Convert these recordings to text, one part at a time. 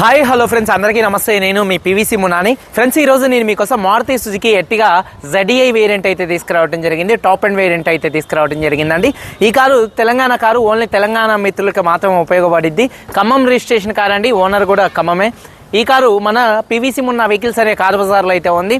Hi hello friends అందరికీ నమస్తే. నేను మీ పీవీసీ మునాని. ఫ్రెండ్స్ ఈ రోజు నేను మీకోసం Maruti Suzuki Ertiga ZDI variant అయితే తీసుకురావడం జరిగింది టాప్ అండ్ వేరియంట్ అయితే తీసుకురావడం జరిగిందండి. ఈ car Telangana car only Telangana మిత్రులకు మాత్రం ఉపయోగపడిద్ది. ఖమ్మం రిజిస్ట్రేషన్ కార్ అండి ఓనర్ కూడా ఖమ్మమే. ఈ కారు మన పీవీసీ మున్న వెహికల్స్ అనే కారు బజార్లో అయితే ఉంది.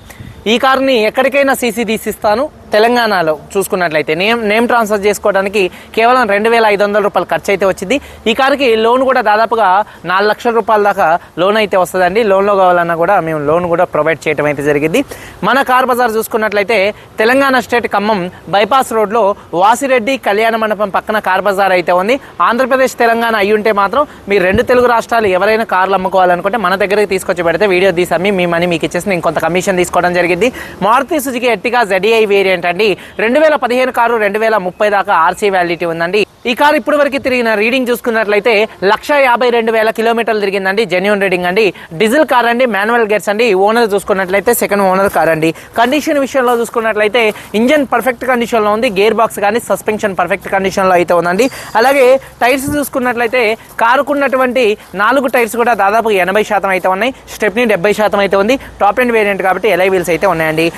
ఈ కారుని ఎక్కడికైనా సీసీ తీసిస్తాను తెలంగాణలో చూసుకున్నట్లయితే నేమ్ నేమ్ ట్రాన్స్ఫర్ చేసుకోవడానికి కేవలం రెండు వేల ఐదు వందల రూపాయలు ఖర్చు అయితే వచ్చింది. ఈ కారుకి లోన్ కూడా దాదాపుగా నాలుగు లక్షల రూపాయల దాకా లోన్ అయితే వస్తుందండి. లోన్లో కావాలన్నా కూడా మేము లోన్ కూడా ప్రొవైడ్ చేయడం అయితే జరిగింది. మన కార్ బజార్ చూసుకున్నట్లయితే తెలంగాణ స్టేట్ ఖమ్మం బైపాస్ రోడ్లో వాసిరెడ్డి కళ్యాణ మండపం పక్కన కార్ బజార్ అయితే ఉంది. ఆంధ్రప్రదేశ్ తెలంగాణ అయ్యి ఉంటే మాత్రం మీరు రెండు తెలుగు రాష్ట్రాలు ఎవరైనా కార్లు అమ్ముకోవాలనుకుంటే మన దగ్గరికి తీసుకొచ్చి పెడితే వీడియో తీసి అమ్మి మీ మనీ మీకు ఇచ్చేసి నేను కొంత కమిషన్ తీసుకోవడం జరిగింది. Maruti Suzuki Ertiga ZDI variant అండి రెండు వేల పదిహేను కారు రెండు వేల ముప్పై దాకా ఆర్సీ వ్యాలిడిటీ ఉందండి. ఈ కారు ఇప్పటి వరకు తిరిగిన రీడింగ్ చూసుకున్నట్లయితే లక్ష యాభై రెండు వేల కిలోమీటర్లు తిరిగిందండి జెన్యున్ రీడింగ్ అండి. డీజిల్ కార్ అండి మాన్యువల్ గేర్స్ అండి ఓనర్ చూసుకున్నట్లయితే సెకండ్ ఓనర్ కార్ అండి. కండిషన్ విషయంలో చూసుకున్నట్లయితే ఇంజన్ పర్ఫెక్ట్ కండిషన్లో ఉంది గేర్ బాక్స్ కానీ సస్పెన్షన్ పర్ఫెక్ట్ కండిషన్లో అయితే ఉందండి. అలాగే టైర్స్ చూసుకున్నట్లయితే కారుకున్నటువంటి నాలుగు టైర్స్ కూడా దాదాపు ఎనభై శాతం అయితే ఉన్నాయి స్టెప్ని డెబ్బై శాతం అయితే ఉంది టాప్ అండ్ వేరియంట్ కాబట్టి ఎలై వీల్స్ అయితే ఉన్నాయండి.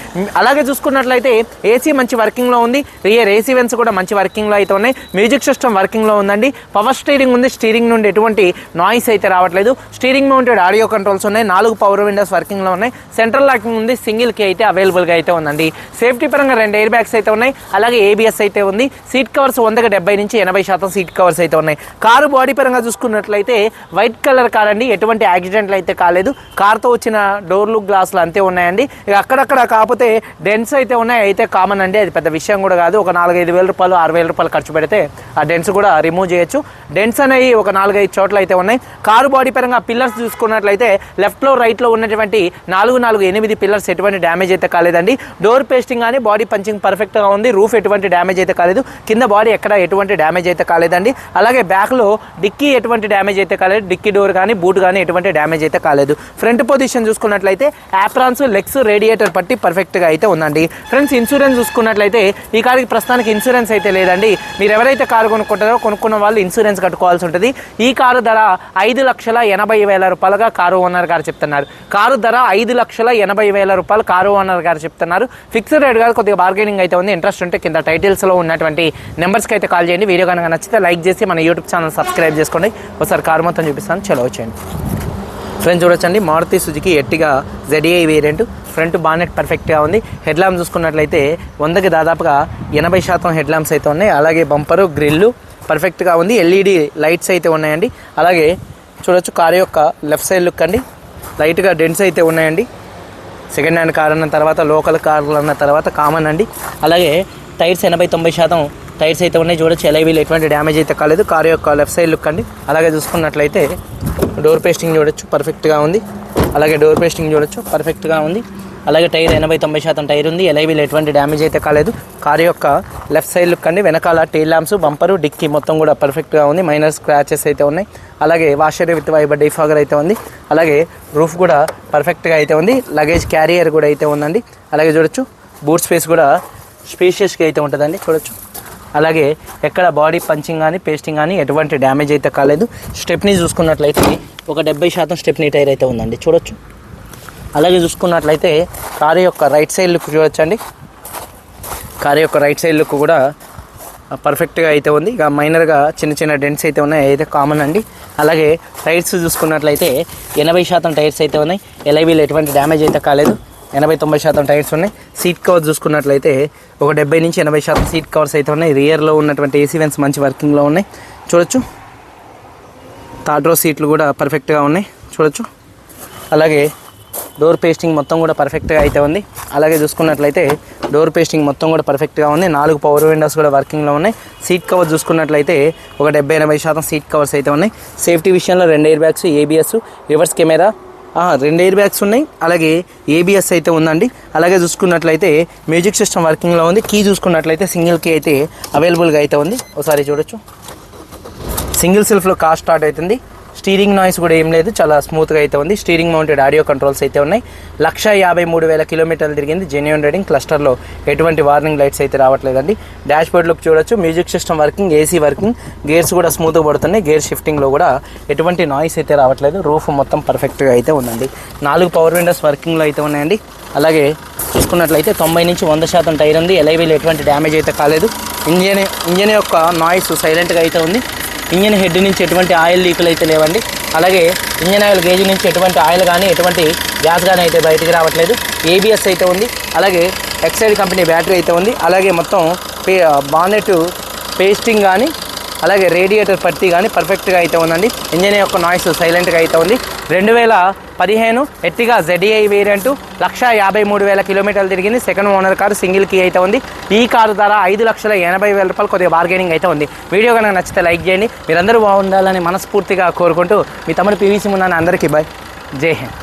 అలాగే చూసుకున్నట్లయితే ఏసీ మంచి వర్కింగ్లో ఉంది రియర్ ఏసీ వెన్స్ కూడా మంచి వర్కింగ్లో అయితే ఉన్నాయి మ్యూజిక్ సిస్టమ్ వర్కింగ్లో ఉందండి. పవర్ స్టీరింగ్ ఉంది. స్టీరింగ్ నుండి ఎటువంటి నాయిస్ అయితే రావట్లేదు. స్టీరింగ్ మౌంటెడ్ ఆడియో కంట్రోల్స్ ఉన్నాయి. నాలుగు పవర్ విండోస్ వర్కింగ్లో ఉన్నాయి. సెంట్రల్ లాకింగ్ ఉంది. సింగిల్కి అయితే అవైలబుల్గా అయితే ఉందండి. సేఫ్టీ పరంగా రెండు ఎయిర్ బ్యాగ్స్ అయితే ఉన్నాయి. అలాగే ఏబిఎస్ అయితే ఉంది. సీట్ కవర్స్ వందకి డెబ్బై నుంచి ఎనభై శాతం సీట్ కవర్స్ అయితే ఉన్నాయి. కారు బాడీ పరంగా చూసుకున్నట్లయితే వైట్ కలర్ కార్ అండి. ఎటువంటి యాక్సిడెంట్లు అయితే కాలేదు. కార్తో వచ్చిన డోర్లు గ్లాసులు అంతే ఉన్నాయండి. ఇక అక్కడక్కడ కాకపోతే డెన్స్ అయితే ఉన్నాయి. అయితే కామన్ అండి. అది పెద్ద విషయం కూడా కాదు. ఒక నాలుగైదు వేల రూపాయలు ఆరు వేల రూపాయలు ఖర్చు పెడితే ఆ డెన్స్ కూడా రిమూవ్ చేయొచ్చు. డెన్స్ అనేవి ఒక నాలుగైదు చోట్ల అయితే ఉన్నాయి. కారు బాడీ పరంగా పిల్లర్స్ చూసుకున్నట్లయితే లెఫ్ట్లో రైట్లో ఉన్నటువంటి నాలుగు నాలుగు ఎనిమిది పిల్లర్స్ ఎటువంటి డ్యామేజ్ అయితే కాలేదండి. డోర్ పేస్టింగ్ కానీ బాడీ పంచింగ్ పర్ఫెక్ట్గా ఉంది. రూఫ్ ఎటువంటి డ్యామేజ్ అయితే కాలేదు. కింద బాడీ ఎక్కడ ఎటువంటి డ్యామేజ్ అయితే కాలేదండి. అలాగే బ్యాక్లో డిక్కీ ఎటువంటి డ్యామేజ్ అయితే కాలేదు. డిక్కీ డోర్ కానీ బూట్ కానీ ఎటువంటి డ్యామేజ్ అయితే కాలేదు. ఫ్రంట్ పొజిషన్ చూసుకున్నట్లయితే యాప్రాన్స్ లెగ్స్ రేడియేటర్ పట్టి పర్ఫెక్ట్గా అయితే ఉందండి. ఫ్రెండ్స్ ఇన్సూరెన్స్ చూసుకున్నట్లయితే ఈ కారుకి ప్రస్తుతానికి ఇన్సూరెన్స్ అయితే లేదండి. మీరు ఎవరైతే కారు కొనుక్కుంటారో కొనుక్కున్న వాళ్ళు ఇన్సూరెన్స్ కట్టుకోవాల్సి ఉంటుంది. ఈ కారు ధర ఐదు లక్షల ఎనభై వేల రూపాయలుగా కారు ఓనర్ గారు చెప్తున్నారు. కారు ధర ఐదు లక్షల ఎనభై వేల రూపాయలు కారు ఓనర్ గారు చెప్తున్నారు. ఫిక్స్డ్ రేట్ కాదు కొద్దిగా బార్గెనింగ్ అయితే ఉంది. ఇంట్రెస్ట్ ఉంటే కింద టైటిల్స్లో ఉన్నటువంటి నెంబర్స్కి అయితే కాల్ చేయండి. వీడియో కనుక నచ్చితే లైక్ చేసి మన యూట్యూబ్ ఛానల్ సబ్స్క్రైబ్ చేసుకోండి. ఒకసారి కారు మొత్తం చూపిస్తాను. చలో వచ్చేయండి. ఫ్రెండ్స్ చూడొచ్చండి. Maruti Suzuki Ertiga ZDI variant. Front bonnet పర్ఫెక్ట్గా ఉంది. హెడ్ ల్యాంప్ చూసుకున్నట్లయితే వందకి దాదాపుగా ఎనభై శాతం హెడ్ ల్యాంప్స్ అయితే ఉన్నాయి. అలాగే బంపరు గ్రిల్లు పర్ఫెక్ట్గా ఉంది. ఎల్ఈడి లైట్స్ అయితే ఉన్నాయండి. అలాగే చూడొచ్చు కారు యొక్క లెఫ్ట్ సైడ్ లుక్ అండి. లైట్గా డెంట్స్ అయితే ఉన్నాయండి. సెకండ్ హ్యాండ్ కార్ అన్న తర్వాత లోకల్ కార్లు అన్న తర్వాత కామన్ అండి. అలాగే టైర్స్ ఎనభై తొంభై శాతం టైర్స్ అయితే ఉన్నాయి చూడొచ్చు. ఎలైవీలు ఎటువంటి డ్యామేజ్ అయితే కాలేదు. కార్ యొక్క లెఫ్ట్ సైడ్ లుక్ అండి. అలాగే చూసుకున్నట్లయితే డోర్ పేస్టింగ్ చూడొచ్చు. పర్ఫెక్ట్గా ఉంది. అలాగే డోర్ పేస్టింగ్ చూడొచ్చు. పర్ఫెక్ట్గా ఉంది. అలాగే టైర్ ఎనభై తొంభై శాతం టైర్ ఉంది. ఎలైవీలు ఎటువంటి డ్యామేజ్ అయితే కాలేదు. కార్ యొక్క లెఫ్ట్ సైడ్ లుక్ అండి. వెనకాల టైల్ ల్యాంప్స్ బంపరు డిక్కీ మొత్తం కూడా పర్ఫెక్ట్గా ఉంది. మైనర్ స్క్రాచెస్ అయితే ఉన్నాయి. అలాగే వాషర్ విత్ వైబర్ డిఫాగర్ అయితే ఉంది. అలాగే రూఫ్ కూడా పర్ఫెక్ట్గా అయితే ఉంది. లగేజ్ క్యారియర్ కూడా అయితే ఉందండి. అలాగే చూడొచ్చు. బూట్ స్పేస్ కూడా స్పేషియస్గా అయితే ఉంటుందండి. చూడొచ్చు. అలాగే ఎక్కడ బాడీ పంచింగ్ కానీ పేస్టింగ్ కానీ ఎటువంటి డ్యామేజ్ అయితే కాలేదు. స్టెప్ని చూసుకున్నట్లయితే ఒక డెబ్బై శాతం స్టెప్నీ టైర్ అయితే ఉందండి. చూడొచ్చు. అలాగే చూసుకున్నట్లయితే కారు యొక్క రైట్ సైడ్ లుక్ చూడొచ్చండి. కారు యొక్క రైట్ సైడ్ లుక్ కూడా పర్ఫెక్ట్గా అయితే ఉంది. ఇక మైనర్గా చిన్న చిన్న డెంట్స్ అయితే ఉన్నాయి. అయితే కామన్ అండి. అలాగే టైర్స్ చూసుకున్నట్లయితే ఎనభై శాతం టైర్స్ అయితే ఉన్నాయి. ఎలైవీలు ఎటువంటి డ్యామేజ్ అయితే కాలేదు. ఎనభై తొంభై శాతం టైర్స్ ఉన్నాయి. సీట్ కవర్ చూసుకున్నట్లయితే ఒక డెబ్బై నుంచి ఎనభై శాతం సీట్ కవర్స్ అయితే ఉన్నాయి. రియర్లో ఉన్నటువంటి ఏసీ వెన్స్ మంచి వర్కింగ్లో ఉన్నాయి. చూడొచ్చు. థర్డ్ రో సీట్లు కూడా పర్ఫెక్ట్గా ఉన్నాయి. చూడొచ్చు. అలాగే డోర్ పేస్టింగ్ మొత్తం కూడా పర్ఫెక్ట్గా అయితే ఉంది. అలాగే చూసుకున్నట్లయితే డోర్ పేస్టింగ్ మొత్తం కూడా పర్ఫెక్ట్గా ఉంది. నాలుగు పవర్ విండోస్ కూడా వర్కింగ్లో ఉన్నాయి. సీట్ కవర్ చూసుకున్నట్లయితే ఒక డెబ్బై ఎనభై శాతం సీట్ కవర్స్ అయితే ఉన్నాయి. సేఫ్టీ విషయంలో రెండు air bags ABS reverse camera రెండు ఎయిర్ బ్యాగ్స్ ఉన్నాయి. అలాగే ఏబిఎస్ అయితే ఉందండి. అలాగే చూసుకున్నట్లయితే మ్యూజిక్ సిస్టమ్ వర్కింగ్లో ఉంది. కీ చూసుకున్నట్లయితే సింగిల్ కీ అయితే అవైలబుల్గా అయితే ఉంది. ఒకసారి చూడొచ్చు. సింగిల్ సెల్ఫ్లో కార్ స్టార్ట్ అవుతుంది. స్టీరింగ్ నాయిస్ కూడా ఏం లేదు చాలా స్మూత్గా అయితే ఉంది. స్టీరింగ్ మౌంటెడ్ ఆడియో కంట్రోల్స్ అయితే ఉన్నాయి. లక్ష యాభై మూడు వేల కిలోమీటర్లు తిరిగింది జెన్యున్ రైడింగ్ క్లస్టర్లో ఎటువంటి వార్నింగ్ లైట్స్ అయితే రావట్లేదండి. డాష్ బోర్డ్లోకి చూడొచ్చు. Music system working AC working gears కూడా స్మూత్గా పడుతున్నాయి. గేర్ షిఫ్టింగ్లో కూడా ఎటువంటి నాయిస్ అయితే రావట్లేదు. రూఫ్ మొత్తం పర్ఫెక్ట్గా అయితే ఉందండి. నాలుగు పవర్ విండోస్ వర్కింగ్లో అయితే ఉన్నాయండి. అలాగే చూసుకున్నట్లయితే తొంభై నుంచి వంద శాతం టైర్ ఉంది. ఎలైవీలు ఎటువంటి డ్యామేజ్ అయితే కాలేదు. ఇంజన్ ఇంజన్ యొక్క నాయిస్ సైలెంట్గా అయితే ఉంది. ఇంజన్ హెడ్ నుంచి ఎటువంటి ఆయిల్ లీకులు అయితే లేవండి. అలాగే ఇంజన్ ఆయిల్ గేజ్ నుంచి ఎటువంటి ఆయిల్ కానీ ఎటువంటి గ్యాస్ కానీ అయితే బయటికి రావట్లేదు. ఏబిఎస్ అయితే ఉంది. అలాగే ఎక్సైడ్ కంపెనీ బ్యాటరీ అయితే ఉంది. అలాగే మొత్తం పే బానెట్ పేస్టింగ్ కానీ అలాగే రేడియేటర్ పట్టి కానీ పర్ఫెక్ట్గా అయితే ఉందండి. ఇంజిన్ యొక్క నాయిస్ సైలెంట్గా అయితే ఉంది. రెండు వేల పదిహేను ఎట్టిగా జెడిఐ వేరియంట్ లక్ష యాభై మూడు వేల కిలోమీటర్లు తిరిగింది. Second owner car single key అయితే ఉంది. ఈ కారు ధర ఐదు లక్షల ఎనభై వేల రూపాయలు కొద్దిగా బార్గెనింగ్ అయితే ఉంది. వీడియో కనుక నచ్చితే లైక్ చేయండి. మీరందరూ బాగుండాలని మనస్ఫూర్తిగా కోరుకుంటూ మీ తమ్ముడు పీవీసీ ముందని అందరికీ బాయ్ జై హింద్.